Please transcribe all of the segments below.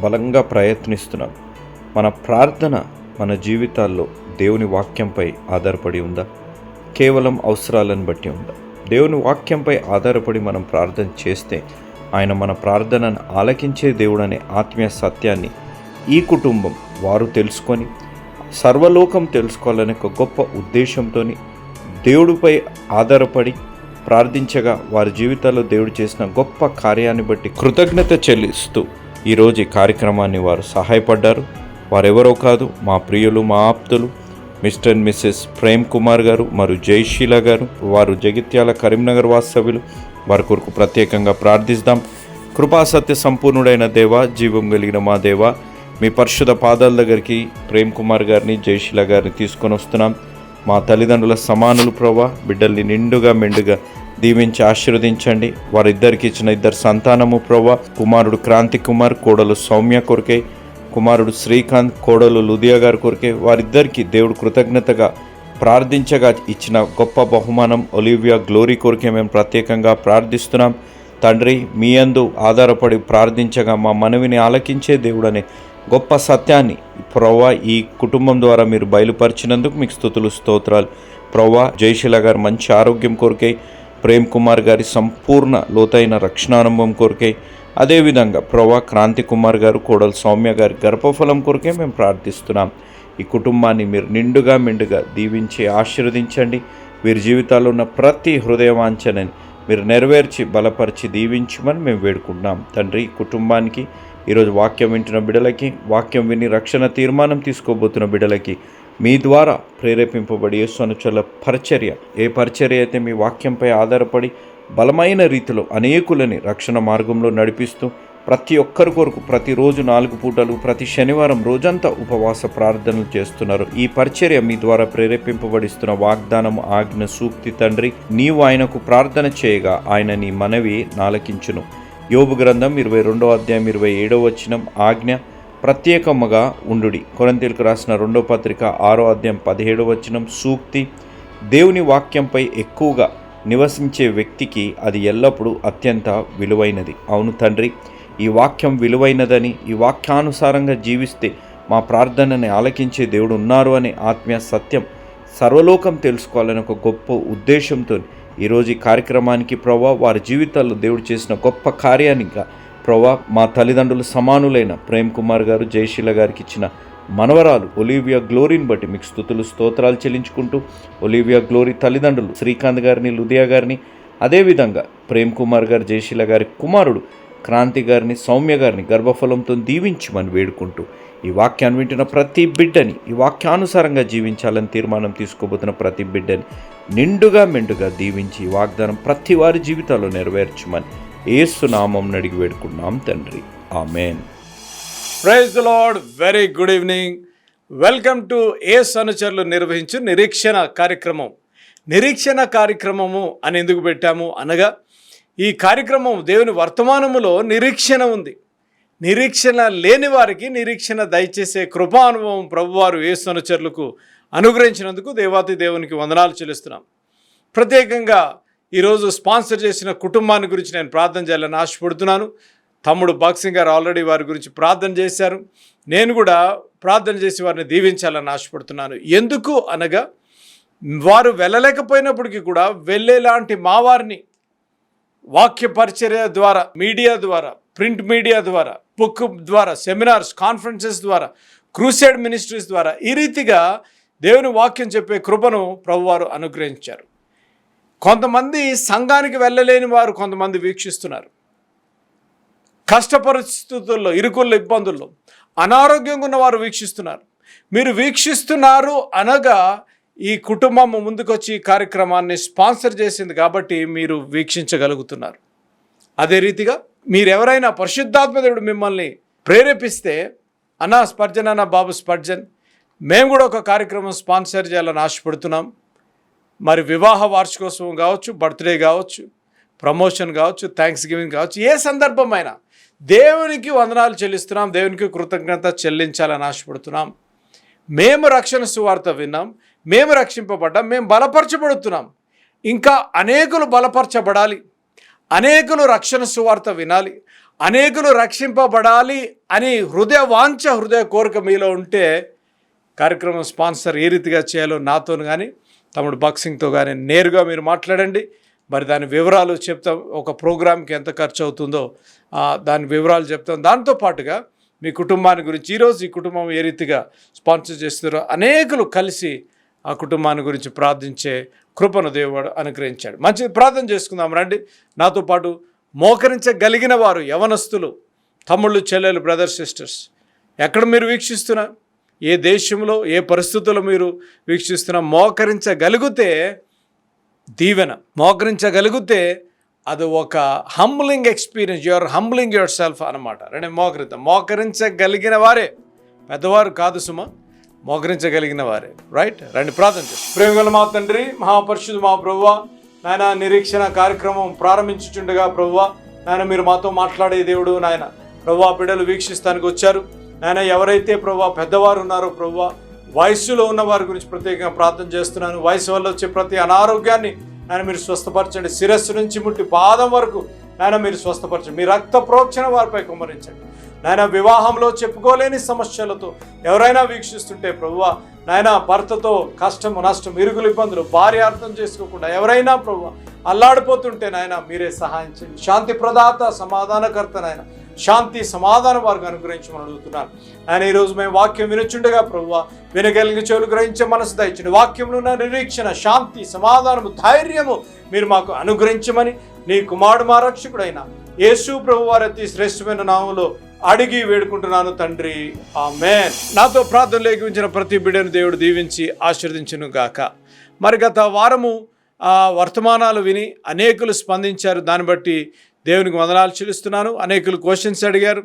బలంగా ప్రయత్నిస్తున్నాం. మన ప్రార్థన మన జీవితాల్లో దేవుని వాక్యంపై ఆధారపడి ఉందా? కేవలం అవసరాలను బట్టి ఉందా? దేవుని వాక్యంపై ఆధారపడి మనం ప్రార్థన చేస్తే ఆయన మన ప్రార్థనను ఆలకించే దేవుడనే ఆత్మీయ సత్యాన్ని ఈ కుటుంబం వారు తెలుసుకొని సర్వలోకం తెలుసుకోవాలనే ఒక గొప్ప ఉద్దేశంతో దేవుడిపై ఆధారపడి ప్రార్థించగా వారి జీవితాల్లో దేవుడు చేసిన గొప్ప కార్యాన్ని బట్టి కృతజ్ఞత చెల్లిస్తూ ఈరోజు ఈ కార్యక్రమాన్ని వారు సహాయపడ్డారు. వారెవరో కాదు మా ప్రియులు మా ఆప్తులు Mr and Mrs Prem Kumar garu మరియు జయశీల గారు వారు జగిత్యాల కరీంనగర్ వాస్తవ్యులు. వారి కొరకు ప్రత్యేకంగా ప్రార్థిస్తాం. కృపాసత్య సంపూర్ణుడైన దేవ జీవం కలిగిన మా దేవ మీ పరిశుధ పాదాల దగ్గరికి ప్రేమ్ కుమార్ గారిని జయశీల గారిని తీసుకొని వస్తున్నాం. మా తల్లిదండ్రుల సమానులు ప్రభా బిడ్డల్ని నిండుగా మెండుగా దీవించి ఆశీర్వదించండి. వారిద్దరికి ఇచ్చిన ఇద్దరు సంతానము ప్రభా కుమారుడు క్రాంతి కుమార్ కోడలు సౌమ్య కొరకే కుమారుడు శ్రీకాంత్ కోడలు లుదియా గారి కొరకే వారిద్దరికీ దేవుడు కృతజ్ఞతగా ప్రార్థించగా ఇచ్చిన గొప్ప బహుమానం ఒలివియా గ్లోరీ కొరకే మేము ప్రత్యేకంగా ప్రార్థిస్తున్నాం. తండ్రి మీ అందు ఆధారపడి ప్రార్థించగా మా మనవిని ఆలకించే దేవుడనే గొప్ప సత్యాన్ని ప్రవ్వా ఈ కుటుంబం ద్వారా మీరు బయలుపరిచినందుకు మీకు స్థుతులు స్తోత్రాలు. ప్రవ్వా జయశీల గారు మంచి ఆరోగ్యం కోరికే ప్రేమ్ కుమార్ గారి సంపూర్ణ లోతైన రక్షణానుభవం కోరికే అదేవిధంగా ప్రవా క్రాంతి కుమార్ గారు కోడలు సౌమ్య గారి గర్భఫలం కొరకే మేము ప్రార్థిస్తున్నాం. ఈ కుటుంబాన్ని మీరు నిండుగా మిండుగా దీవించి ఆశీర్వదించండి. వీరి జీవితాల్లో ఉన్న ప్రతి హృదయవాంఛనని మీరు నెరవేర్చి బలపరిచి దీవించమని మేము వేడుకుంటున్నాం. తండ్రి కుటుంబానికి ఈరోజు వాక్యం వింటున్న బిడలకి వాక్యం విని రక్షణ తీర్మానం తీసుకోబోతున్న బిడలకి మీ ద్వారా ప్రేరేపింపబడి యేసునుచల పరిచర్య. ఏ పరిచర్య అయితే మీ వాక్యంపై ఆధారపడి బలమైన రీతిలో అనేకులని రక్షణ మార్గంలో నడిపిస్తూ ప్రతి ఒక్కరి కొరకు ప్రతిరోజు నాలుగు పూటలు ప్రతి శనివారం రోజంతా ఉపవాస ప్రార్థనలు చేస్తున్నారు. ఈ పరిచర్య మీ ద్వారా ప్రేరేపింపబడిస్తున్న వాగ్దానం ఆజ్ఞ సూక్తి తండ్రి నీవు ఆయనకు ప్రార్థన చేయగా ఆయన నీ మనవి నాలకించును. యోబు గ్రంథం ఇరవై రెండో అధ్యాయం ఇరవై ఏడో వచ్చినం ఆజ్ఞ ప్రత్యేకముగా ఉండుడి. కొరంతీలకు రాసిన రెండో పత్రిక ఆరో అధ్యాయం పదిహేడో వచనం సూక్తి. దేవుని వాక్యంపై ఎక్కువగా నివసించే వ్యక్తికి అది ఎల్లప్పుడూ అత్యంత విలువైనది. అవును తండ్రి ఈ వాక్యం విలువైనదని ఈ వాక్యానుసారంగా జీవిస్తే మా ప్రార్థనని ఆలకించే దేవుడు ఉన్నారు అనే ఆత్మీయ సత్యం సర్వలోకం తెలుసుకోవాలని ఒక గొప్ప ఉద్దేశంతో ఈరోజు ఈ కార్యక్రమానికి ప్రభావ వారి జీవితాల్లో దేవుడు చేసిన గొప్ప కార్యానికి ప్రభా మా తల్లిదండ్రులు సమానులైన ప్రేమ్ కుమార్ గారు జయశీల గారికి ఇచ్చిన మనవరాలు ఒలివియా గ్లోరీని బట్టి మీకు స్థుతులు స్తోత్రాలు చెల్లించుకుంటూ ఒలివియా గ్లోరీ తల్లిదండ్రులు శ్రీకాంత్ గారిని లుదియా గారిని అదేవిధంగా ప్రేమ్ కుమార్ గారు జయశీల గారి కుమారుడు క్రాంతి గారిని సౌమ్య గారిని గర్భఫలంతో దీవించమని వేడుకుంటూ ఈ వాక్యాన్ని వింటున్న ప్రతి బిడ్డని ఈ వాక్యానుసారంగా జీవించాలని తీర్మానం తీసుకోబోతున్న ప్రతి బిడ్డని నిండుగా మెండుగా దీవించి ఈ వాగ్దానం ప్రతి వారి జీవితాల్లో నెరవేర్చమని ఏసు నామం అడిగి వేడుకున్నాం తండ్రి. Amen. Praise Lord. Very good evening. Welcome to ఏ అనుచరులు నిర్వహించు నిరీక్షణ కార్యక్రమం. నిరీక్షణ కార్యక్రమము అని ఎందుకు పెట్టాము అనగా ఈ కార్యక్రమం దేవుని వర్తమానములో నిరీక్షణ ఉంది. నిరీక్షణ లేని వారికి నిరీక్షణ దయచేసే కృపానుభవం ప్రభువారు ఏ అనుచరులకు అనుగ్రహించినందుకు దేవాతి దేవునికి వందనాలు చెల్లిస్తున్నాం. ప్రత్యేకంగా ఈరోజు స్పాన్సర్ చేసిన కుటుంబాన్ని గురించి నేను ప్రార్థన చేయాలని ఆశపడుతున్నాను. తమ్ముడు బాక్సింగ్ గారు ఆల్రెడీ వారి గురించి ప్రార్థన చేశారు. నేను కూడా ప్రార్థన చేసి వారిని దీవించాలని ఆశపడుతున్నాను. ఎందుకు అనగా వారు వెళ్ళలేకపోయినప్పటికీ కూడా వెళ్ళేలాంటి మా వారిని వాక్య పరిచర్య ద్వారా మీడియా ద్వారా ప్రింట్ మీడియా ద్వారా బుక్ ద్వారా సెమినార్స్ కాన్ఫరెన్సెస్ ద్వారా క్రూసైడ్ మినిస్ట్రీస్ ద్వారా ఈ రీతిగా దేవుని వాక్యం చెప్పే కృపను ప్రభువారు అనుగ్రహించారు. కొంతమంది సంఘానికి వెళ్ళలేని వారు కొంతమంది వీక్షిస్తున్నారు. కష్ట పరిస్థితుల్లో ఇరుకుల్లో ఇబ్బందుల్లో అనారోగ్యంగా ఉన్నవారు వీక్షిస్తున్నారు. మీరు వీక్షిస్తున్నారు అనగా ఈ కుటుంబం ముందుకొచ్చి ఈ కార్యక్రమాన్ని స్పాన్సర్ చేసింది కాబట్టి మీరు వీక్షించగలుగుతున్నారు. అదే రీతిగా మీరు ఎవరైనా మిమ్మల్ని ప్రేరేపిస్తే అన్న స్పర్జన్ అన్న బాబు స్పర్జన్ మేము కూడా ఒక కార్యక్రమం స్పాన్సర్ చేయాలని ఆశపడుతున్నాం. మరి వివాహ వార్షికోత్సవం కావచ్చు బర్త్డే కావచ్చు ప్రమోషన్ కావచ్చు థ్యాంక్స్ గివింగ్ కావచ్చు ఏ సందర్భమైనా దేవునికి వందనాలు చెల్లిస్తున్నాం దేవునికి కృతజ్ఞత చెల్లించాలని ఆశపడుతున్నాం. మేము రక్షణ సువార్త విన్నాం మేము రక్షింపబడ్డాం మేము బలపరచబడుతున్నాం. ఇంకా అనేకులు బలపరచబడాలి అనేకులు రక్షణ సువార్త వినాలి అనేకులు రక్షింపబడాలి అని హృదయ వాంఛ హృదయ కోరిక మీలో ఉంటే కార్యక్రమం స్పాన్సర్ ఏ రీతిగా చేయాలో నాతో కానీ తమ్ముడు బాక్సింగ్తో కానీ నేరుగా మీరు మాట్లాడండి. మరి దాని వివరాలు చెప్తాం. ఒక ప్రోగ్రామ్కి ఎంత ఖర్చు అవుతుందో దాని వివరాలు చెప్తాం. దాంతో పాటుగా మీ కుటుంబాన్ని గురించి ఈరోజు ఈ కుటుంబం ఏ రీతిగా స్పాన్సర్ చేస్తున్నారో అనేకులు కలిసి ఆ కుటుంబాన్ని గురించి ప్రార్థించే కృపను దేవుడు అనుగ్రహించాడు. మంచిది ప్రార్థన చేసుకుందాం రండి. నాతో పాటు మోకరించగలిగిన వారు యవనస్తులు తమ్ముళ్ళు చెల్లెలు బ్రదర్ సిస్టర్స్ ఎక్కడ మీరు వీక్షిస్తున్నారు? ఏ దేశంలో ఏ పరిస్థితుల్లో మీరు వీక్షిస్తున్నా మోకరించగలిగితే దీవెన మోకరించగలిగితే అది ఒక humbling experience your humbling yourself అనమాట రెండు మోకరిత. మోకరించగలిగిన వారే. పెద్దవారు కాదు సుమ. మోకరించగలిగిన వారే. రైట్ రండి ప్రార్థన చేసి ప్రేమగల మా తండ్రి మహాపరిశుద్ధ మా ప్రభువ నాయన నిరీక్షణ కార్యక్రమం ప్రారంభించుచుండగా ప్రభువ నాయన మీరు మాతో మాట్లాడే దేవుడు నాయన. ప్రభు బిడ్డలు వీక్షిస్తానికి వచ్చారు. నాయన ఎవరైతే ప్రభువ పెద్దవారు ఉన్నారో ప్రభువ వయస్సులో ఉన్న వారి గురించి ప్రత్యేకంగా ప్రార్థన చేస్తున్నాను. వయసు వల్ల వచ్చే ప్రతి అనారోగ్యాన్ని నాయన మీరు స్వస్థపరచండి. శిరస్సు నుంచి ముట్టి పాదం వరకు నాయన మీరు స్వస్థపరచండి. మీ రక్త ప్రోక్షణ వారిపై కుమ్మరించండి. నాయన వివాహంలో చెప్పుకోలేని సమస్యలతో ఎవరైనా వీక్షిస్తుంటే ప్రభువ నాయన భర్తతో కష్టము నష్టం ఇరుగులు ఇబ్బందులు భార్య అర్థం చేసుకోకుండా ఎవరైనా ప్రభువ అల్లాడిపోతుంటే నాయన మీరే సహాయం చేయండి. శాంతి ప్రదాత సమాధానకర్త నాయన శాంతి సమాధానం వారికి అనుగ్రహించమని అడుగుతున్నాను. ఆయన ఈరోజు మేము వాక్యం వినుచుండగా ప్రభు వినగలిగి చెవులు గ్రహించే మనసు దయచండి వాక్యంలో ఉన్న నిరీక్షణ శాంతి సమాధానము ధైర్యము మీరు మాకు అనుగ్రహించమని నీ కుమారుడు మా రక్షకుడైన యేసు ప్రభు వారి అతి శ్రేష్టమైన నామంలో అడిగి వేడుకుంటున్నాను తండ్రి. ఆమె నాతో ప్రార్థన లేఖించిన ప్రతి బిడ్డను దేవుడు దీవించి ఆశీర్వదించును గాక. మరి గత వారము వర్తమానాలు విని అనేకులు స్పందించారు. దాన్ని బట్టి దేవునికి వందనాలు చెల్లిస్తున్నాను. అనేకులు క్వశ్చన్స్ అడిగారు.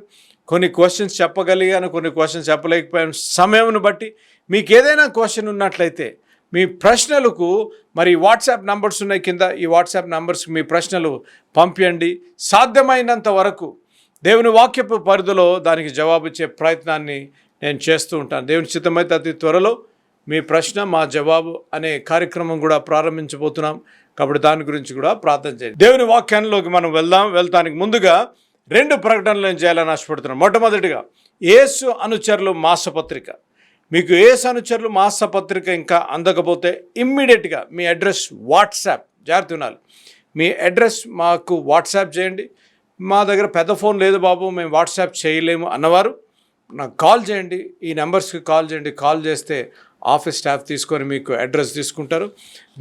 కొన్ని క్వశ్చన్స్ చెప్పగలిగాను కొన్ని క్వశ్చన్స్ చెప్పలేకపోయాను. సమయంను బట్టి మీకు ఏదైనా క్వశ్చన్ ఉన్నట్లయితే మీ ప్రశ్నలకు మరి వాట్సాప్ నంబర్స్ ఉన్నాయి కింద. ఈ వాట్సాప్ నంబర్స్కి మీ ప్రశ్నలు పంపించండి సాధ్యమైనంత వరకు దేవుని వాక్యపు పరిధిలో దానికి జవాబు ఇచ్చే ప్రయత్నాన్ని నేను చేస్తూ ఉంటాను. దేవుని చిత్తమైతే అతి త్వరలో మీ ప్రశ్న మా జవాబు అనే కార్యక్రమం కూడా ప్రారంభించబోతున్నాం. కాబట్టి దాని గురించి కూడా ప్రార్థన చేయండి. దేవుని వాక్యాల్లోకి మనం వెళ్దాం. వెళ్తానికి ముందుగా రెండు ప్రకటనలు నేను చేయాలని ఆశపడుతున్నాను. మొట్టమొదటిగా ఏసు అనుచరులు మాసపత్రిక. మీకు ఏసు అనుచరులు మాసపత్రిక ఇంకా అందకపోతే ఇమ్మీడియట్గా మీ అడ్రస్ వాట్సాప్. జాగ్రత్త వినాలి మీ అడ్రస్ మాకు వాట్సాప్ చేయండి. మా దగ్గర పెద్ద ఫోన్ లేదు బాబు మేము వాట్సాప్ చేయలేము అన్నవారు. నాకు కాల్ చేయండి. ఈ నెంబర్స్కి కాల్ చేయండి. కాల్ చేస్తే ఆఫీస్ స్టాఫ్ తీసుకొని మీకు అడ్రస్ తీసుకుంటారు.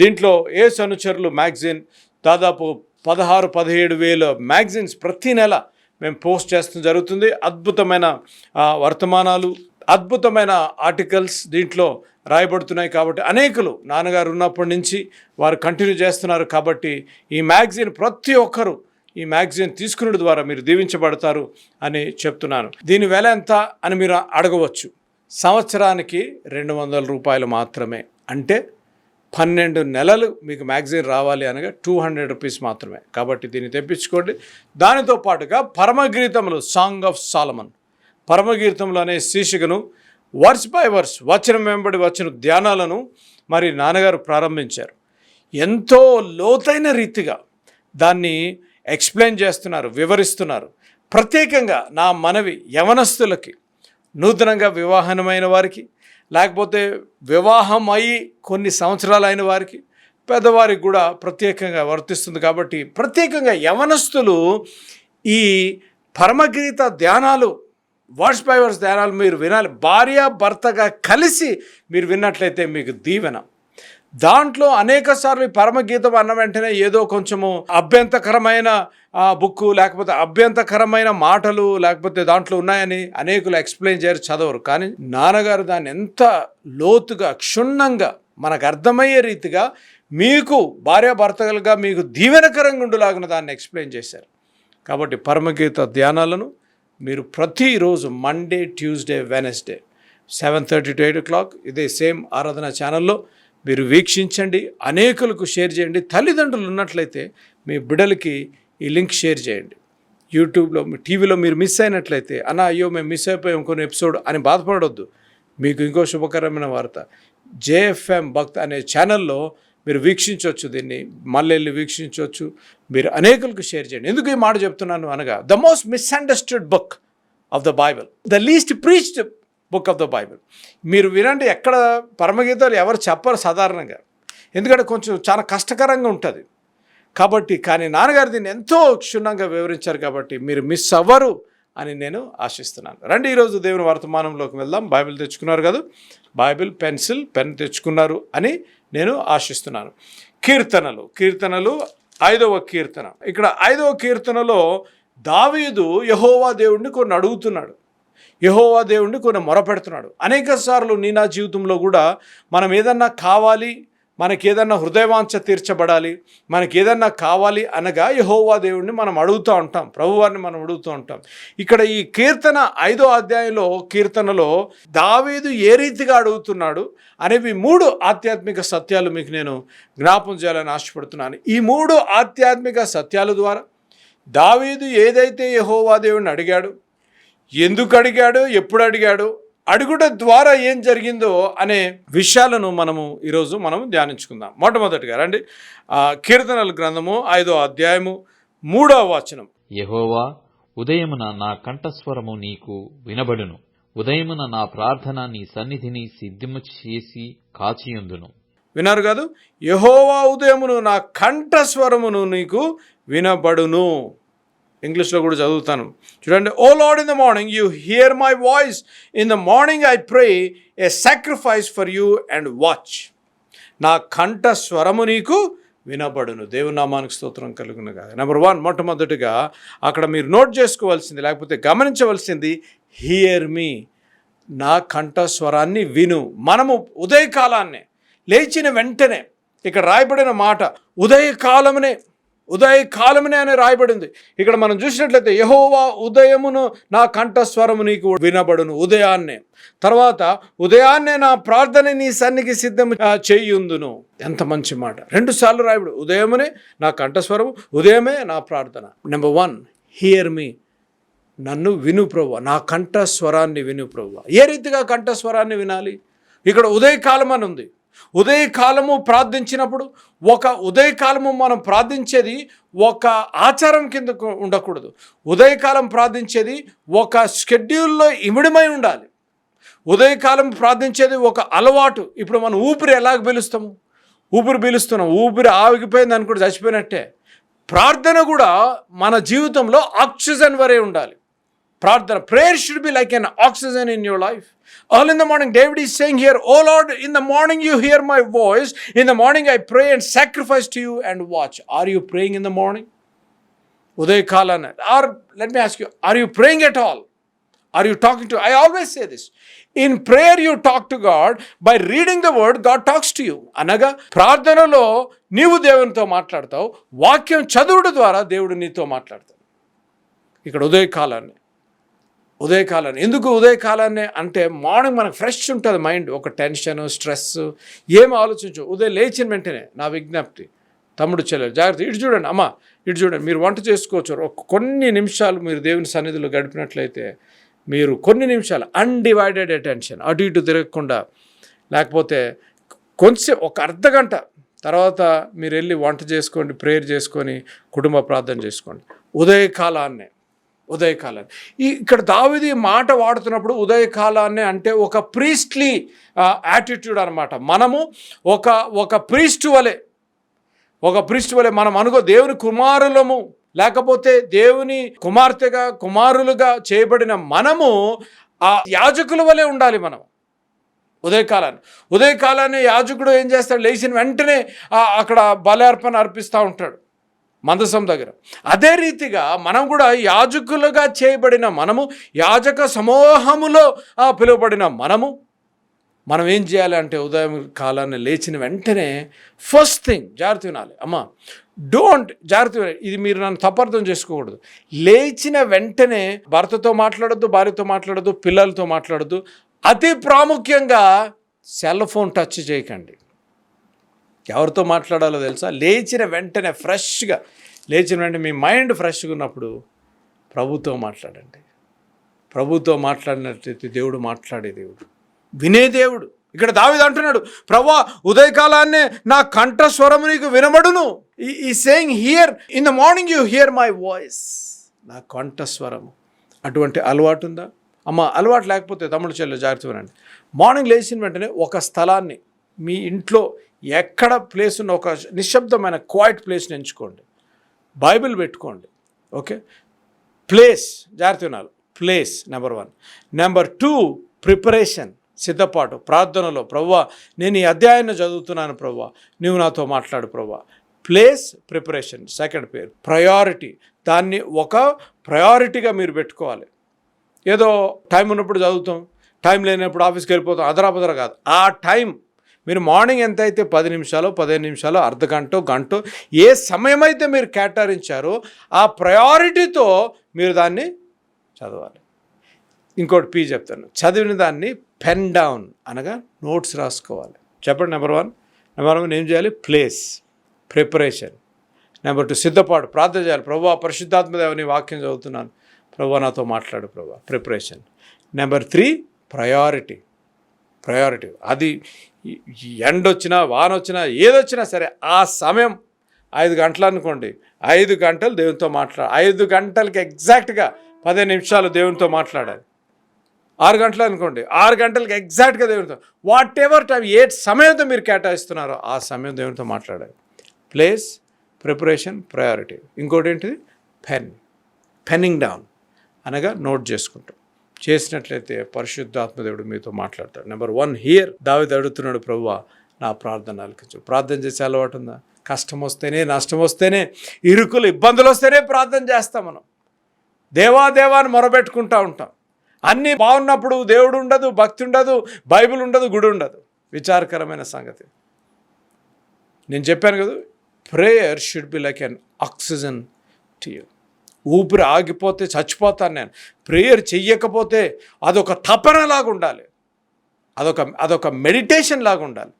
దీంట్లో ఏ అనుచరులు మ్యాగజైన్ దాదాపు పదహారు పదిహేడు వేల మ్యాగజైన్స్ ప్రతి నెల మేము పోస్ట్ చేస్తూ జరుగుతుంది. అద్భుతమైన వర్తమానాలు అద్భుతమైన ఆర్టికల్స్ దీంట్లో రాయబడుతున్నాయి కాబట్టి అనేకులు నాన్నగారు ఉన్నప్పటి నుంచి వారు కంటిన్యూ చేస్తున్నారు కాబట్టి ఈ మ్యాగజైన్ ప్రతి ఒక్కరూ ఈ మ్యాగజైన్ తీసుకున్న ద్వారా మీరు దీవించబడతారు అని చెప్తున్నాను. దీని వెల ఎంత అని మీరు అడగవచ్చు. సంవత్సరానికి రెండు వందల రూపాయలు మాత్రమే. అంటే పన్నెండు నెలలు మీకు మ్యాగజైన్ రావాలి అనగా టూ హండ్రెడ్ రూపీస్ మాత్రమే. కాబట్టి దీన్ని తెప్పించుకోండి. దానితో పాటుగా పరమగీతములు సాంగ్ ఆఫ్ సాలమన్ పరమగీతములు అనే శీర్షికను వర్స్ బై వర్స్ వచనం వెంబడి వచ్చిన ధ్యానాలను మరి నాన్నగారు ప్రారంభించారు. ఎంతో లోతైన రీతిగా దాన్ని ఎక్స్ప్లెయిన్ చేస్తున్నారు వివరిస్తున్నారు. ప్రత్యేకంగా నా మనవి యవనస్తులకి నూతనంగా వివాహమైన వారికి లేకపోతే వివాహం అయి కొన్ని సంవత్సరాలు అయిన వారికి పెద్దవారికి కూడా ప్రత్యేకంగా వర్తిస్తుంది కాబట్టి ప్రత్యేకంగా యవనస్తులు ఈ పరమగీత ధ్యానాలు వర్డ్స్ బై వర్డ్స్ ధ్యానాలు మీరు వినాలి. భార్య భర్తగా కలిసి మీరు విన్నట్లయితే మీకు దీవెన. దాంట్లో అనేక సార్లు పరమగీతం అన్న వెంటనే ఏదో కొంచెము అభ్యంతకరమైన బుక్ లేకపోతే అభ్యంతకరమైన మాటలు లేకపోతే దాంట్లో ఉన్నాయని అనేకులు ఎక్స్ప్లెయిన్ చేయరు చదవరు. కానీ నాన్నగారు దాన్ని ఎంత లోతుగా క్షుణ్ణంగా మనకు అర్థమయ్యే రీతిగా మీకు భార్యాభర్తలుగా మీకు దీవెనకరంగా ఉండులాగిన దాన్ని ఎక్స్ప్లెయిన్ చేశారు. కాబట్టి పరమగీత ధ్యానాలను మీరు ప్రతిరోజు Monday Tuesday Wednesday seven thirty to eight o'clock ఇదే సేమ్ ఆరాధన ఛానల్లో మీరు వీక్షించండి అనేకులకు షేర్ చేయండి. తల్లిదండ్రులు ఉన్నట్లయితే మీ బిడ్డలకి ఈ లింక్ షేర్ చేయండి. యూట్యూబ్లో మీ టీవీలో మీరు మిస్ అయినట్లయితే అన్న అయ్యో మేము మిస్ అయిపోయాం కొన్ని ఎపిసోడ్ అని బాధపడొద్దు. మీకు ఇంకో శుభకరమైన వార్త. జేఎఫ్ఎం భక్త్ అనే ఛానల్లో మీరు వీక్షించవచ్చు దీన్ని. మళ్ళీ వెళ్ళి వీక్షించవచ్చు మీరు అనేకులకు షేర్ చేయండి. ఎందుకు ఈ మాట చెప్తున్నాను అనగా the most misunderstood book of the Bible. The least preached book of the Bible. మీరు వినండి ఎక్కడ పరమగీతాలు ఎవరు చెప్పరు సాధారణంగా. ఎందుకంటే కొంచెం చాలా కష్టకరంగా ఉంటుంది. కాబట్టి కానీ నాన్నగారు దీన్ని ఎంతో క్షుణ్ణంగా వివరించారు కాబట్టి మీరు మిస్ అవ్వరు అని నేను ఆశిస్తున్నాను. రండి ఈరోజు దేవుని వర్తమానంలోకి వెళ్దాం. బైబిల్ తెచ్చుకున్నారు కదా. బైబిల్ పెన్సిల్ పెన్ తెచ్చుకున్నారు అని నేను ఆశిస్తున్నాను. కీర్తనలు కీర్తనలు ఐదవ కీర్తన. ఇక్కడ ఐదవ కీర్తనలో దావీదు యహోవా దేవుడిని కొన్ని అడుగుతున్నాడు. యహోవా దేవుణ్ణి కొన్ని మొరపెడుతున్నాడు. అనేక సార్లు నీ నా జీవితంలో కూడా మనం ఏదన్నా కావాలి మనకి ఏదన్నా హృదయవాంఛ తీర్చబడాలి మనకి ఏదన్నా కావాలి అనగా యహోవా దేవుడిని మనం అడుగుతూ ఉంటాం ప్రభువారిని మనం అడుగుతూ ఉంటాం. ఇక్కడ ఈ కీర్తన ఐదో అధ్యాయంలో కీర్తనలో దావీదు ఏ రీతిగా అడుగుతున్నాడు అనేవి మూడు ఆధ్యాత్మిక సత్యాలు మీకు నేను జ్ఞాపం చేయాలని ఆశపడుతున్నాను. ఈ మూడు ఆధ్యాత్మిక సత్యాల ద్వారా దావీదు ఏదైతే యహోవా దేవుడిని అడిగాడు ఎందుకు అడిగాడు ఎప్పుడు అడిగాడు అడుగుట ద్వారా ఏం జరిగిందో అనే విషయాలను మనము ఈరోజు మనం ధ్యానించుకుందాం. మొట్టమొదటిగా రండి. ఆ, కీర్తనల గ్రంథము ఐదో అధ్యాయము మూడవ వచనం. యెహోవా ఉదయమున నా కంఠస్వరము నీకు వినబడును. ఉదయమున నా ప్రార్థన నీ సన్నిధిని సిద్ధము చేసి కాచియుందును. విన్నారు కాదు? యహోవా ఉదయమును నా కంఠస్వరమును నీకు వినబడును. ఇంగ్లీష్లో కూడా చదువుతాను. చూడండి O Lord in the morning you hear my voice. In the morning I pray a sacrifice for you and watch. నా కంఠ స్వరము నీకు వినబడును. దేవుని నామానికి స్తోత్రం కలుగును కాదు నెంబర్ వన్ మొట్టమొదటిగా అక్కడ మీరు నోట్ చేసుకోవాల్సింది లేకపోతే గమనించవలసింది హియర్ మీ. నా కంఠ స్వరాన్ని విను. మనము ఉదయకాలాన్నే లేచిన వెంటనే ఇక్కడ రాయబడిన మాట ఉదయకాలమునే ఉదయ కాలమునే అని రాయబడింది. ఇక్కడ మనం చూసినట్లయితే యహోవా ఉదయమును నా కంఠస్వరము నీకు వినబడును ఉదయాన్నే. తర్వాత ఉదయాన్నే నా ప్రార్థన నీ సన్నికి సిద్ధం చేయుందును. ఎంత మంచి మాట. రెండు సార్లు రాయబడు. ఉదయమునే నా కంఠస్వరము ఉదయమే నా ప్రార్థన. నెంబర్ వన్ హియర్ మీ నన్ను విను ప్రభు నా కంఠస్వరాన్ని విను ప్రభు ఏ రీతిగా కంఠస్వరాన్ని వినాలి? ఇక్కడ ఉదయకాలం అని ఉంది ఉదయకాలము ప్రార్థించినప్పుడు ఒక ఉదయకాలము మనం ప్రార్థించేది ఒక ఆచారం కింద ఉండకూడదు. ఉదయకాలం ప్రార్థించేది ఒక షెడ్యూల్లో ఇమిడిమై ఉండాలి. ఉదయకాలం ప్రార్థించేది ఒక అలవాటు. ఇప్పుడు మనం ఊపిరి ఎలాగ పిలుస్తాము? ఊపిరి పీలుస్తున్నాం. ఊపిరి ఆగిపోయింది అని కూడా చచ్చిపోయినట్టే. ప్రార్థన కూడా మన జీవితంలో ఆక్సిజన్ వరే ఉండాలి. ప్రార్థన prayer should be like an oxygen in your life. All in the morning David is saying here O Lord in the morning you hear my voice in the morning I pray and sacrifice to you and watch are you praying in the morning ఉదయకాలాన or let me ask you are you praying at all are you talking to I always say this in prayer you talk to God by reading the word God talks to you అనగా ప్రార్థనలో నీవు దేవునితో మాట్లాడతావు. వాక్యం చదువుడు ద్వారా దేవుడు నీతో మాట్లాడతాడు. ఇక్కడ ఉదయకాలాన్ని. ఉదయకాలాన్ని. ఎందుకు ఉదయకాలాన్ని? అంటే మార్నింగ్ మనకు ఫ్రెష్ ఉంటుంది మైండ్. ఒక టెన్షన్ స్ట్రెస్ ఏం ఆలోచించు. ఉదయం లేచిన వెంటనే నా విజ్ఞప్తి. తమ్ముడు చెల్లెలు జాగ్రత్త. ఇటు చూడండి అమ్మ ఇటు చూడండి. మీరు వంట చేసుకోవచ్చు. ఒక కొన్ని నిమిషాలు మీరు దేవుని సన్నిధిలో గడిపినట్లయితే మీరు కొన్ని నిమిషాలు అన్డివైడెడ్ అటెన్షన్ అటు ఇటు తిరగకుండా. లేకపోతే కొంచెం ఒక అర్ధ గంట తర్వాత మీరు వెళ్ళి వంట చేసుకోండి ప్రేయర్ చేసుకొని కుటుంబ ప్రార్థన చేసుకోండి. ఉదయకాలాన్నే. ఉదయకాలం ఈ ఇక్కడ దావిది మాట వాడుతున్నప్పుడు ఉదయకాలాన్ని అంటే ఒక ప్రీస్ట్లీ యాటిట్యూడ్ అనమాట మనము ఒక ఒక ప్రీస్ట్ వలె ఒక ప్రీస్ట్ వలె మనం అనుకో దేవుని కుమారులము లేకపోతే దేవుని కుమార్తెగా కుమారులుగా చేయబడిన మనము ఆ యాజకుల వలె ఉండాలి మనం. ఉదయకాలాన్ని. ఉదయకాలాన్ని యాజకుడు ఏం చేస్తాడు? లేచిన వెంటనే అక్కడ బలార్పణ అర్పిస్తూ ఉంటాడు. మందసం దగ్గర. అదే రీతిగా మనం కూడా యాజకులుగా చేయబడిన మనము యాజక సమూహములో పిలువబడిన మనము మనం ఏం చేయాలి అంటే ఉదయం కాలాన్ని లేచిన వెంటనే ఫస్ట్ థింగ్ జాగ్రత్త వినాలి. అమ్మ డోంట్ జాగ్రత్త ఇది మీరు నన్ను తప్పర్థం చేసుకోకూడదు. లేచిన వెంటనే భర్తతో మాట్లాడద్దు భార్యతో మాట్లాడొద్దు పిల్లలతో మాట్లాడద్దు అతి ప్రాముఖ్యంగా సెల్ ఫోన్ టచ్ చేయకండి. ఎవరితో మాట్లాడాలో తెలుసా? లేచిన వెంటనే ఫ్రెష్గా లేచిన వెంటనే మీ మైండ్ ఫ్రెష్గా ఉన్నప్పుడు ప్రభుతో మాట్లాడండి. ప్రభుతో మాట్లాడినట్లయితే దేవుడు మాట్లాడే దేవుడు. వినే దేవుడు. ఇక్కడ దావిది అంటున్నాడు ప్రభా ఉదయకాలాన్నే నా కంఠస్వరము నీకు వినబడును. ఈ saying here in the morning you hear my voice నా కంఠస్వరము. అటువంటి అలవాటు ఉందా? అమ్మ అలవాటు లేకపోతే తమ్ముడు చెల్లెలు జాగ్రత్త వినండి. మార్నింగ్ లేచిన వెంటనే ఒక స్థలాన్ని మీ ఇంట్లో ఎక్కడ ప్లేస్ ఉన్న ఒక నిశ్శబ్దమైన క్వైట్ ప్లేస్ని ఎంచుకోండి. బైబిల్ పెట్టుకోండి. ఓకే ప్లేస్ జాగ్రత్త వినాలి. Place number one number two preparation సిద్ధపాటు ప్రార్థనలో. ప్రవ్వా నేను ఈ అధ్యాయాన్ని చదువుతున్నాను ప్రవ్వా. నువ్వు నాతో మాట్లాడు ప్రవ్వా. ప్లేస్ ప్రిపరేషన్ సెకండ్ పేరు ప్రయారిటీ దాన్ని ఒక ప్రయారిటీగా మీరు పెట్టుకోవాలి. ఏదో టైం ఉన్నప్పుడు చదువుతాం టైం లేనప్పుడు ఆఫీస్కి వెళ్ళిపోతాం అదరాబదర కాదు. ఆ టైం మీరు మార్నింగ్ ఎంత అయితే పది నిమిషాలు పదిహేను నిమిషాలు అర్ధ గంట గంట ఏ సమయం అయితే మీరు కేటాయించారో ఆ ప్రయారిటీతో మీరు దాన్ని చదవాలి. ఇంకోటి పీ చెప్తాను. చదివిన దాన్ని పెన్ డౌన్ అనగా నోట్స్ రాసుకోవాలి. చెప్పండి నెంబర్ వన్. నెంబర్ వన్ ఏం చేయాలి? Place preparation. నెంబర్ టూ సిద్ధపాటు ప్రార్థన చేయాలి. ప్రభు పరిశుద్ధాత్మదేవని వాక్యం చదువుతున్నాను. ప్రభు నాతో మాట్లాడు ప్రభు. Preparation. Number three priority. Priority. అది ఎండ వచ్చినా వాన వచ్చినా ఏదొచ్చినా సరే ఆ సమయం ఐదు గంటలు అనుకోండి. ఐదు గంటలు దేవునితో మాట్లాడ ఐదు గంటలకి ఎగ్జాక్ట్గా పదిహేను నిమిషాలు దేవునితో మాట్లాడాలి. ఆరు గంటలు అనుకోండి. ఆరు గంటలకి ఎగ్జాక్ట్గా దేవునితో వాట్ ఎవర్ టైం ఏ సమయంతో మీరు కేటాయిస్తున్నారో ఆ సమయం దేవునితో మాట్లాడాలి. Place preparation priority. ఇంకోటి ఏంటిది? పెన్. పెన్నింగ్ డౌన్ అనగా నోట్ చేసుకుంటాం. చేసినట్లయితే పరిశుద్ధాత్మదేవుడు మీతో మాట్లాడతాడు. నెంబర్ వన్ హియర్ దావిది అడుగుతున్నాడు ప్రభు నా ప్రార్థన ఆలకించు. ప్రార్థన చేసే అలవాటు ఉందా? కష్టం వస్తేనే నష్టం వస్తేనే ఇరుకులు ఇబ్బందులు వస్తేనే ప్రార్థన చేస్తాం మనం. దేవా దేవాన్ని మొరబెట్టుకుంటా ఉంటాం. అన్నీ బాగున్నప్పుడు దేవుడు ఉండదు భక్తి ఉండదు బైబిల్ ఉండదు గుడి ఉండదు. విచారకరమైన సంగతి. నేను చెప్పాను కదా prayer should be like an oxygen to you ఊపిరి ఆగిపోతే చచ్చిపోతాను నేను. ప్రేయర్ చెయ్యకపోతే అదొక తపనలాగా ఉండాలి. అదొక అదొక మెడిటేషన్ లాగా ఉండాలి.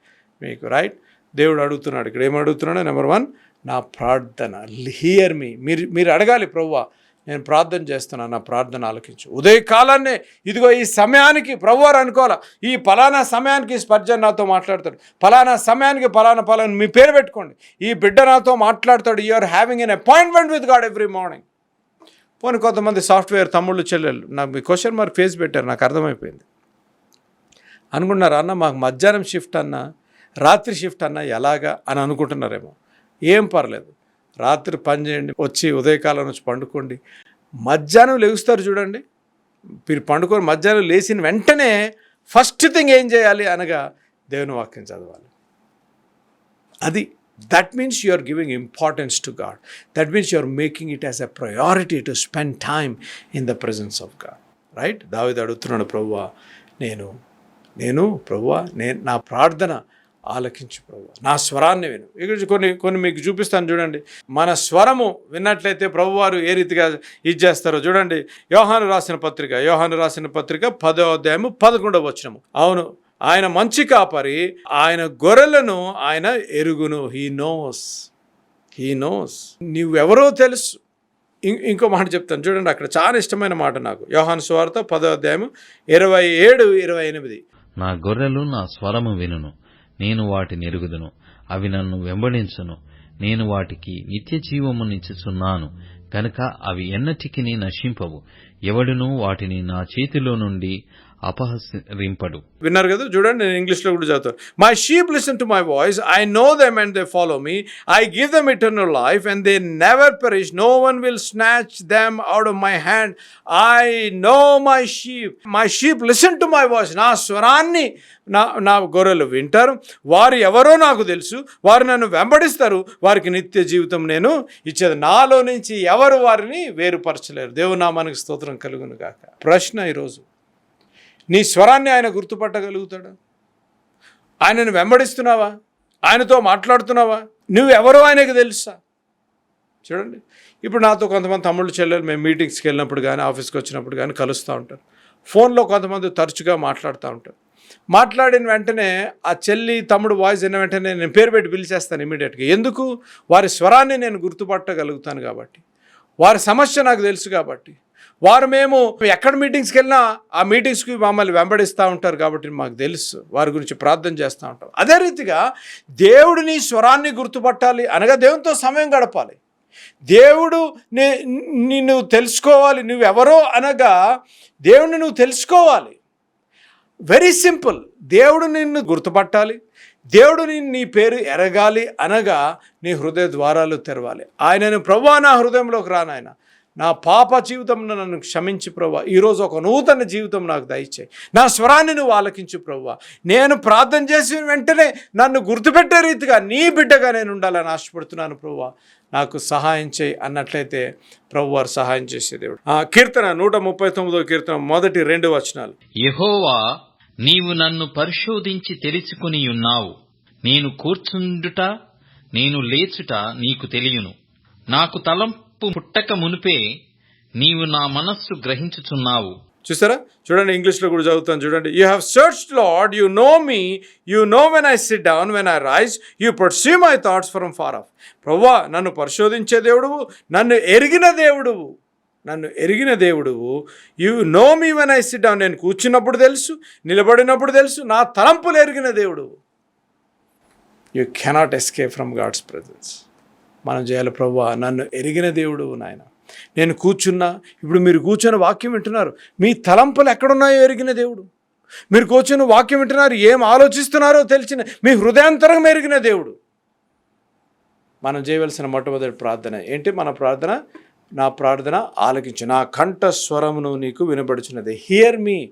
మీకు రైట్? దేవుడు అడుగుతున్నాడు ఇక్కడ. ఏం అడుగుతున్నాడు? నెంబర్ వన్ నా ప్రార్థన. Hear me. మీరు మీరు అడగాలి ప్రవ్వా నేను ప్రార్థన చేస్తున్నాను నా ప్రార్థన ఆలకించు. ఉదయకాలాన్నే ఇదిగో ఈ సమయానికి ప్రభువారు అనుకోవాలా ఈ పలానా సమయానికి స్పర్జన్ నాతో మాట్లాడతాడు. పలానా సమయానికి పలానా పలానా మీ పేరు పెట్టుకోండి. ఈ బిడ్డ నాతో మాట్లాడతాడు. You are having an appointment with God every morning పోనీ కొంతమంది సాఫ్ట్వేర్ తమ్ముళ్ళు చెల్లెళ్ళు నాకు మీ క్వశ్చన్ మార్క్ ఫేస్ పెట్టారు నాకు అర్థమైపోయింది. అనుకుంటున్నారు అన్న మాకు మధ్యాహ్నం షిఫ్ట్ అన్న రాత్రి షిఫ్ట్ అన్న ఎలాగా అని అనుకుంటున్నారేమో. ఏం పర్లేదు. రాత్రి పని చేయండి వచ్చి ఉదయకాలం నుంచి పండుకోండి. మధ్యాహ్నం లెగుస్తారు చూడండి. మీరు పండుకొని మధ్యాహ్నం లేచిన వెంటనే ఫస్ట్ థింగ్ ఏం చేయాలి అనగా దేవుని వాక్యం చదవాలి. అది that means you are giving importance to God that means you are making it as a priority to spend time in the presence of God right దావిది అడుగుతున్నాడు ప్రభువ నేను నేను ప్రభువ నేను నా ప్రార్థన ఆలకించు ప్రభు. నా స్వరాన్ని విను. ఇక్కడ కొన్ని కొన్ని మీకు చూపిస్తాను చూడండి. మన స్వరము విన్నట్లయితే ప్రభువారు ఏ రీతిగా ఇది చేస్తారో చూడండి. యోహాను రాసిన పత్రిక యోహాను రాసిన పత్రిక పదో అధ్యాయము పదకొండవ వచ్చినము అవును ఆయన మంచి కాపరి ఆయన గొర్రెలను ఆయన ఎరుగును. హీ నోస్ హీ నోస్ నువ్వెవరో తెలుసు. ఇం- ఇంకో మాట చెప్తాను. చూడండి అక్కడ చాలా ఇష్టమైన మాట నాకు. యోహాన్ స్వార్త పదో అధ్యాయం ఇరవై ఏడు ఇరవై ఎనిమిది. నా గొర్రెలు నా స్వరము వినును. నేను వాటిని ఎరుగుదును. అవి నన్ను వెంబడించును. నేను వాటికి నిత్య జీవమునిచ్చుచున్నాను గనుక అవి ఎన్నటికి నశింపవు. ఎవడునూ వాటిని నా చేతిలో నుండి అపహరింపడు విన్నారు కదా? చూడండి నేను ఇంగ్లీష్లో కూడా చదువుతాను my sheep listen to my voice I know them and they follow me I give them eternal life and they never perish no one will snatch them out of my hand I know my sheep my sheep listen to my voice నా స్వరాన్ని నా నా గొర్రెలు వింటారు. వారు ఎవరో నాకు తెలుసు. వారు నన్ను వెంబడిస్తారు. వారికి నిత్య జీవితం నేను ఇచ్చేది. నాలో నుంచి ఎవరు వారిని వేరుపరచలేరు. దేవునామానికి స్తోత్రం కలుగును కాక ప్రశ్న ఈరోజు. నీ స్వరాన్ని ఆయన గుర్తుపట్టగలుగుతాడు? ఆయనను వెంబడిస్తున్నావా? ఆయనతో మాట్లాడుతున్నావా? నువ్వెవరో ఆయనకు తెలుసా? చూడండి. ఇప్పుడు నాతో కొంతమంది తమ్ముళ్ళు చెల్లెలు మేము మీటింగ్స్కి వెళ్ళినప్పుడు కానీ ఆఫీస్కి వచ్చినప్పుడు కానీ కలుస్తూ ఉంటారు. ఫోన్లో కొంతమంది తరచుగా మాట్లాడుతూ ఉంటారు. మాట్లాడిన వెంటనే ఆ చెల్లి తమ్ముడు వాయిస్ విన్న వెంటనే నేను పేరు పెట్టి పిలిచేస్తాను ఇమీడియట్గా ఎందుకు? వారి స్వరాన్ని నేను గుర్తుపట్టగలుగుతాను కాబట్టి. వారి సమస్య నాకు తెలుసు కాబట్టి. వారు మేము ఎక్కడ మీటింగ్స్కి వెళ్ళినా ఆ మీటింగ్స్కి మమ్మల్ని వెంబడిస్తూ ఉంటారు కాబట్టి మాకు తెలుసు. వారి గురించి ప్రార్థన చేస్తూ ఉంటాం. అదే రీతిగా దేవుడిని స్వరాన్ని గుర్తుపట్టాలి అనగా దేవునితో సమయం గడపాలి. దేవుడు నే నిన్ను తెలుసుకోవాలి. నువ్వెవరో అనగా దేవుడిని నువ్వు తెలుసుకోవాలి. Very simple. దేవుడు నిన్ను గుర్తుపట్టాలి. దేవుడు నిన్ను నీ పేరు ఎరగాలి అనగా నీ హృదయ ద్వారాలు తెరవాలి. ఆయనను ప్రభు నా హృదయంలోకి రానాయన. నా పాప జీవితంలో నన్ను క్షమించి ప్రభా ఈరోజు ఒక నూతన జీవితం నాకు దయచేయి. నా స్వరాన్ని నువ్వు ఆలకించు ప్రభా నేను ప్రార్థన చేసిన వెంటనే నన్ను గుర్తుపెట్టే రీతిగా నీ బిడ్డగా నేను ఉండాలని ఆశపడుతున్నాను ప్రభా నాకు సహాయం చేయి అన్నట్లయితే ప్రభు వారు సహాయం చేసే దేవుడు. ఆ, కీర్తన నూట ముప్పై తొమ్మిదో కీర్తన మొదటి రెండు వచనాలు. యహోవా నీవు నన్ను పరిశోధించి తెలుసుకుని ఉన్నావు. నేను కూర్చుండుట నేను లేచుట నీకు తెలియను. నాకు తలంపు పుట్టక మునిపే నీవు నా మనస్సు గ్రహించుచున్నావు. చూసారా? చూడండి ఇంగ్లీష్లో కూడా చదువుతాను చూడండి. You have search Lord you know me you know when I sit down when I rise you perceive my thoughts from far off ప్రవ్వా నన్ను పరిశోధించే దేవుడువు నన్ను ఎరిగిన దేవుడువు నన్ను ఎరిగిన దేవుడువు. You know me when I sit down నేను కూర్చున్నప్పుడు తెలుసు నిలబడినప్పుడు తెలుసు నా తలంపులు ఎరిగిన దేవుడువు. You cannot escape from God's presence మనం చేయాలి ప్రభు నన్ను ఎరిగిన దేవుడు నాయన. నేను కూర్చున్నా ఇప్పుడు మీరు కూర్చొని వాక్యం వింటున్నారు. మీ తలంపులు ఎక్కడున్నాయో ఎరిగిన దేవుడు. మీరు కూర్చొని వాక్యం వింటున్నారు ఏం ఆలోచిస్తున్నారో తెలిసిన మీ హృదయాంతరం ఎరిగిన దేవుడు. మనం చేయవలసిన మొట్టమొదటి ప్రార్థన ఏంటి? మన ప్రార్థన నా ప్రార్థన ఆలకించు. నా కంఠ స్వరమును నీకు వినబడుచున్నది. హియర్ మీ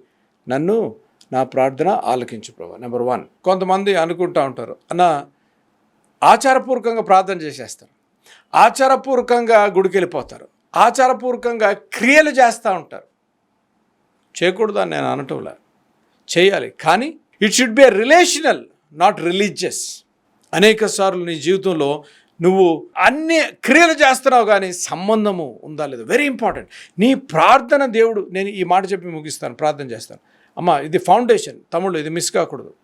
నన్ను నా ప్రార్థన ఆలకించు ప్రభా. నెంబర్ వన్ కొంతమంది అనుకుంటా ఉంటారు అన్న ఆచారపూర్వకంగా ప్రార్థన చేసేస్తారు. ఆచారపూర్వకంగా గుడికి వెళ్ళిపోతారు ఆచారపూర్వకంగా క్రియలు చేస్తూ ఉంటారు. చేయకూడదు అని నేను అనటంలా చేయాలి. కానీ it should be relational not religious అనేక సార్లు నీ జీవితంలో నువ్వు అన్ని క్రియలు చేస్తున్నావు కానీ సంబంధము ఉందా లేదు? వెరీ ఇంపార్టెంట్ నీ ప్రార్థన దేవుడు నేను ఈ మాట చెప్పి ముగిస్తాను ప్రార్థన చేస్తాను. అమ్మ ఇది ఫౌండేషన్ తమ్ముళ్ళు ఇది మిస్ కాకూడదు.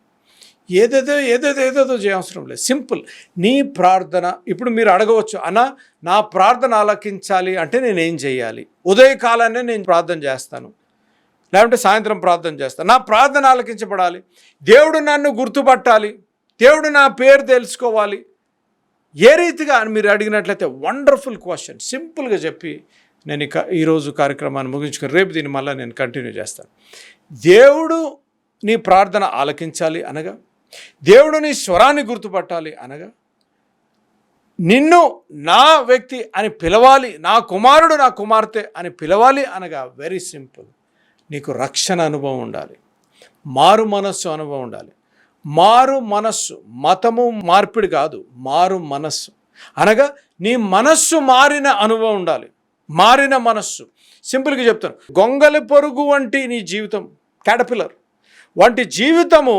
ఏదేదో ఏదేదో ఏదేదో చేయవసరం లేదు. సింపుల్. నీ ప్రార్థన ఇప్పుడు మీరు అడగవచ్చు అన్న నా ప్రార్థన ఆలకించాలి అంటే నేను ఏం చేయాలి? ఉదయకాలాన్నే నేను ప్రార్థన చేస్తాను. లేకుంటే సాయంత్రం ప్రార్థన చేస్తాను నా ప్రార్థన ఆలకించబడాలి. దేవుడు నన్ను గుర్తుపట్టాలి. దేవుడు నా పేరు తెలుసుకోవాలి. ఏ రీతిగా అని మీరు అడిగినట్లయితే వండర్ఫుల్ క్వశ్చన్. సింపుల్గా చెప్పి నేను ఇక ఈరోజు కార్యక్రమాన్ని ముగించుకొని రేపు దీన్ని మళ్ళీ నేను కంటిన్యూ చేస్తాను. దేవుడు నీ ప్రార్థన ఆలకించాలి అనగా దేవుడిని స్వరాన్ని గుర్తుపట్టాలి అనగా నిన్ను నా వ్యక్తి అని పిలవాలి నా కుమారుడు నా కుమార్తె అని పిలవాలి అనగా వెరీ సింపుల్ నీకు రక్షణ అనుభవం ఉండాలి. మారు మనస్సు అనుభవం ఉండాలి. మారు మనస్సు మతము మార్పిడి కాదు మారు మనస్సు. అనగా నీ మనస్సు మారిన అనుభవం ఉండాలి. మారిన మనస్సు. సింపుల్గా చెప్తాను. గొంగలి పొరుగు వంటి నీ జీవితం క్యాటపిల్లర్ వంటి జీవితము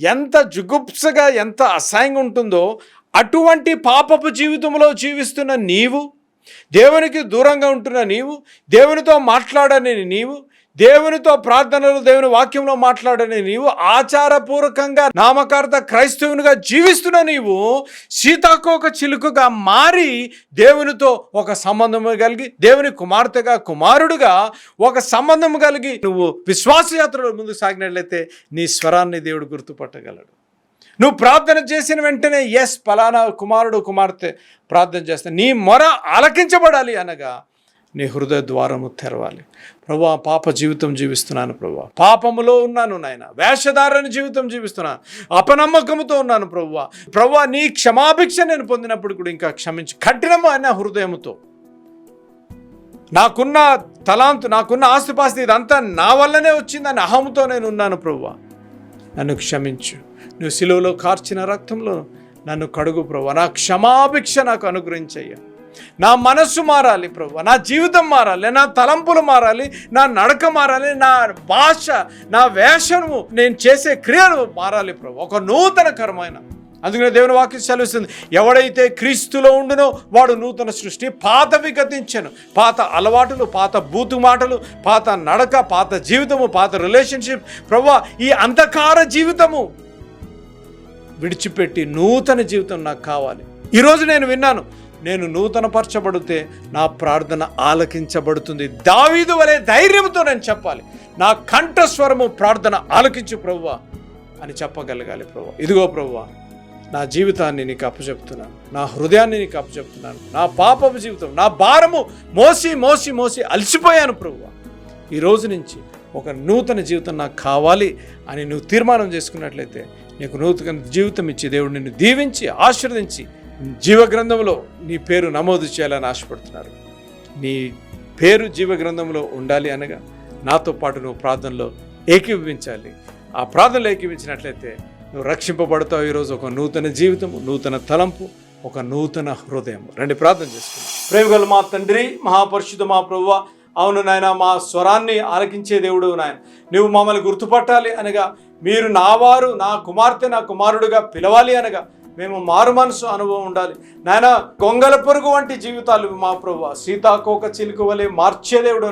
ఎంత జుగుప్సగా ఎంత అసహ్యంగా ఉంటుందో అటువంటి పాపపు జీవితంలో జీవిస్తున్న నీవు దేవునికి దూరంగా ఉంటున్న నీవు దేవునితో మాట్లాడని నీవు దేవునితో ప్రార్థనలు దేవుని వాక్యంలో మాట్లాడని నీవు ఆచారపూర్వకంగా నామకార్థ క్రైస్తవునిగా జీవిస్తున్న నీవు సీతాకోక చిలుకగా మారి దేవునితో ఒక సంబంధము కలిగి దేవుని కుమార్తెగా కుమారుడుగా ఒక సంబంధము కలిగి నువ్వు విశ్వాసయాత్రలో ముందుకు సాగినట్లయితే నీ స్వరాన్ని దేవుడు గుర్తుపట్టగలడు. నువ్వు ప్రార్థన చేసిన వెంటనే ఎస్ పలానా కుమారుడు కుమార్తె ప్రార్థన చేస్తా. నీ మొర ఆలకించబడాలి అనగా నీ హృదయ ద్వారము తెరవాలి. ప్రభా పాప జీవితం జీవిస్తున్నాను ప్రభా. పాపములో ఉన్నాను నాయన. వేషధారణ జీవితం జీవిస్తున్నాను. అపనమ్మకముతో ఉన్నాను ప్రభా. ప్రభా నీ క్షమాభిక్ష నేను పొందినప్పుడు కూడా ఇంకా క్షమించి. కఠినమైన హృదయముతో. నాకున్న తలాంతు నాకున్న ఆస్తిపాస్తి ఇదంతా నా వల్లనే వచ్చిందని అహంతో నేను ఉన్నాను ప్రభా. నన్ను క్షమించు. నువ్వు సిలువలో కార్చిన రక్తంలో నన్ను కడుగు ప్రభు. నా క్షమాభిక్ష నాకు అనుగ్రహించయ్యా. నా మనస్సు మారాలి ప్రభు నా జీవితం మారాలి నా తలంపులు మారాలి నా నడక మారాలి నా భాష నా వేషము నేను చేసే క్రియలు మారాలి ప్రభు ఒక నూతనకరమైన. అందుకనే దేవుని వాక్యం సెలవుస్తుంది ఎవడైతే క్రీస్తులో ఉండునో వాడు నూతన సృష్టి పాత విగతించను. పాత అలవాటులు పాత బూతు మాటలు పాత నడక పాత జీవితము పాత రిలేషన్షిప్. ప్రభు ఈ అంధకార జీవితము విడిచిపెట్టి నూతన జీవితం నాకు కావాలి. ఈరోజు నేను విన్నాను నేను నూతన పరచబడితే నా ప్రార్థన ఆలకించబడుతుంది. దావీదు వలె ధైర్యంతో నేను చెప్పాలి. నా కంఠస్వరము ప్రార్థన ఆలకించు ప్రభువా అని చెప్పగలగాలి ప్రభు ఇదిగో ప్రభువా నా జీవితాన్ని నీకు అప్పచెప్తున్నాను. నా హృదయాన్ని నీకు అప్పచెప్తున్నాను. నా పాపపు జీవితం నా భారము మోసి మోసి మోసి అలసిపోయాను ప్రభువా. ఈ రోజు నుంచి ఒక నూతన జీవితం నాకు కావాలి అని నువ్వు తీర్మానం చేసుకున్నట్లయితే నీకు నూతన జీవితం ఇచ్చి దేవుడు నిన్ను దీవించి ఆశీర్వదించి జీవ గ్రంథంలో నీ పేరు నమోదు చేయాలని ఆశపడుతున్నారు. నీ పేరు జీవ గ్రంథంలో ఉండాలి అనగా నాతో పాటు నువ్వు ప్రార్థనలో ఏకీభవించాలి. ఆ ప్రార్థనలో ఏకీవించినట్లయితే నువ్వు రక్షింపబడతావు. ఈరోజు ఒక నూతన జీవితము నూతన తలంపు ఒక నూతన హృదయం. రెండు ప్రార్థన చేసుకున్నాం ప్రేమగల మా తండ్రి మహాపరిశుద్ధ మా ప్రభువ అవును నాయన మా స్వరాన్ని ఆలకించే దేవుడు నాయన. నువ్వు మమ్మల్ని గుర్తుపట్టాలి అనగా మీరు నా వారు నా కుమార్తె నా కుమారుడుగా పిలవాలి అనగా మేము మారు మనసు అనుభవం ఉండాలి. నాయన గొంగల పొరుగు వంటి జీవితాలు మా ప్రభు సీతాకోక చిలుక వలె మార్చే దేవుడు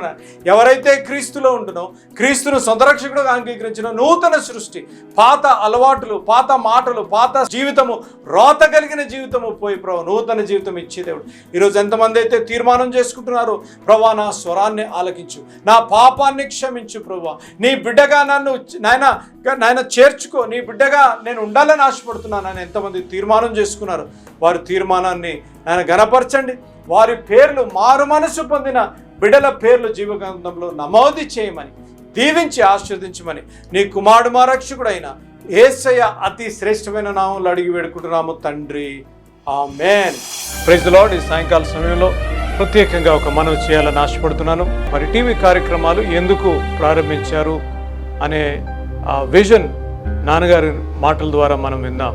ఎవరైతే క్రీస్తులో ఉంటునో క్రీస్తును సొంతరక్షకుడుగా అంగీకరించిన నూతన సృష్టి పాత అలవాటులు పాత మాటలు పాత జీవితము రోత కలిగిన జీవితము పోయి ప్రభు నూతన జీవితం ఇచ్చే దేవుడు. ఈరోజు ఎంతమంది అయితే తీర్మానం చేసుకుంటున్నారో ప్రభా నా స్వరాన్ని ఆలకించు. నా పాపాన్ని క్షమించు ప్రభా. నీ బిడ్డగా నన్ను నాయన నాయన చేర్చుకో. నీ బిడ్డగా నేను ఉండాలని ఆశపడుతున్నాను అని ఎంతమంది తీర్మానం చేసుకున్నారు. వారి తీర్మానాన్ని ఆయన గనపరచండి వారి పేర్లు మారు మనసు పొందిన బిడ్డల పేర్లు జీవగ్రంథంలో నమోదు చేయమని దీవించి ఆశీర్వదించమని నీ కుమారుడు మా రక్షకుడైన ఏసయ అతి శ్రేష్టమైన నామంలో అడిగి వేడుకుంటున్నాము తండ్రి. ఆ ప్రైజ్ ప్రజలో ఈ సాయంకాల సమయంలో ప్రత్యేకంగా ఒక మనవి చేయాలని ఆశపడుతున్నాను. మరి టీవీ కార్యక్రమాలు ఎందుకు ప్రారంభించారు అనే ఆ విజన్ నాన్నగారి మాటల ద్వారా మనం విందాం.